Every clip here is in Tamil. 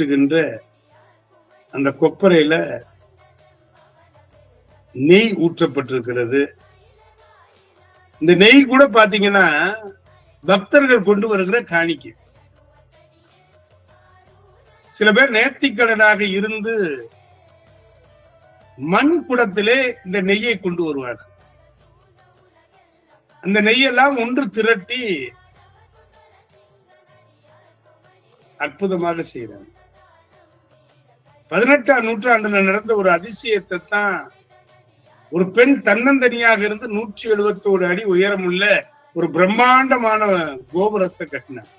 ஏற்றுகின்ற அந்த கொப்பரையில நெய் ஊற்றப்பட்டிருக்கிறது. இந்த நெய் கூட பாத்தீங்கன்னா பக்தர்கள் கொண்டு வருகிற காணிக்கை. சில பேர் நேர்த்திக்கடனாக இருந்து மண் குடத்திலே இந்த நெய்யை கொண்டு வருவார்கள். அந்த நெய்யெல்லாம் ஒன்று திரட்டி அற்புதமாக செய்யறாங்க பதினெட்டாம் நூற்றாண்டுல நடந்த ஒரு அதிசயத்தை தான் ஒரு பெண் தன்னந்தனியாக இருந்து நூற்றி எழுபத்தோரு அடி உயரமுள்ள ஒரு பிரம்மாண்டமான கோபுரத்தை கட்டினார்.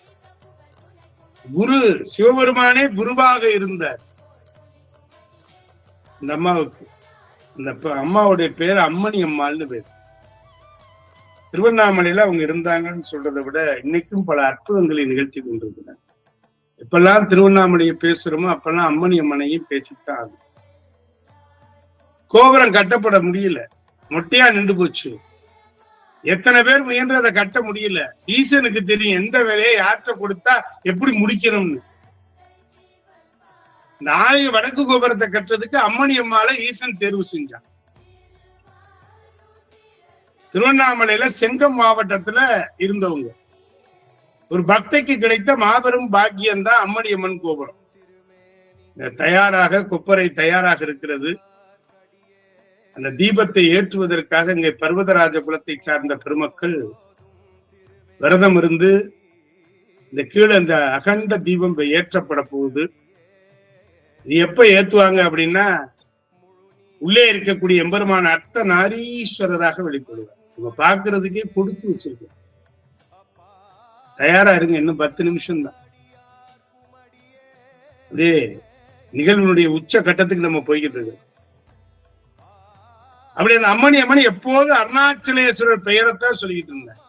குரு சிவபெருமானே குருவாக இருந்தார். இந்த அம்மாவுக்கு இந்த அம்மாவுடைய பேர் அம்மணி அம்மாள்னு பேர். திருவண்ணாமலையில அவங்க இருந்தாங்கன்னு சொல்றதை விட இன்னைக்கும் பல அற்புதங்களை நிகழ்த்தி கொண்டிருக்கிறாங்க எப்பெல்லாம் திருவண்ணாமலையை பேசுறோமோ அப்பெல்லாம் அம்மணி அம்மனையும் பேசித்தான் ஆகும் கோபுரம் கட்டப்பட முடியல. மொட்டையா நின்று போச்சு. எத்தனை பேர் முயன்று அதை கட்ட முடியல. ஈசனுக்கு தெரியும் எந்த வேலையை யார்கிட்ட கொடுத்தா எப்படி முடிக்கணும்னு. இந்த ஆலய வடக்கு கோபுரத்தை கட்டுறதுக்கு அம்மணி அம்மால ஈசன் தேர்வு செஞ்சான். திருவண்ணாமலையில செங்கம் மாவட்டத்துல இருந்தவங்க. ஒரு பக்தைக்கு கிடைத்த மாபெரும் பாக்கியம்தான் அம்மணியம்மன் அம்மணி அம்மன் கோபுரம். தயாராக கொப்பரை தயாராக இருக்கிறது. அந்த தீபத்தை ஏற்றுவதற்காக இங்கே பர்வதராஜ குலத்தை சார்ந்த பெருமக்கள் விரதம் இருந்து இந்த கீழே இந்த அகண்ட தீபம் ஏற்றப்பட போகுது. இது எப்ப ஏத்துவாங்க அப்படின்னா உள்ளே இருக்கக்கூடிய எம்பெருமான அர்த்த நாரீஸ்வரராக வெளிப்படுவார். நம்ம பாக்குறதுக்கே கொடுத்து வச்சிருக்கோம் தயாரா இருங்க இன்னும் பத்து நிமிஷம் தான் அதே நிகழ்வினுடைய உச்ச கட்டத்துக்கு நம்ம போய்கிட்டு இருக்கோம். அப்படி அந்த அம்மணி அம்மணி எப்போது அருணாச்சலேஸ்வரர் பெயரைத்தான் சொல்லிக்கிட்டு இருந்தேன்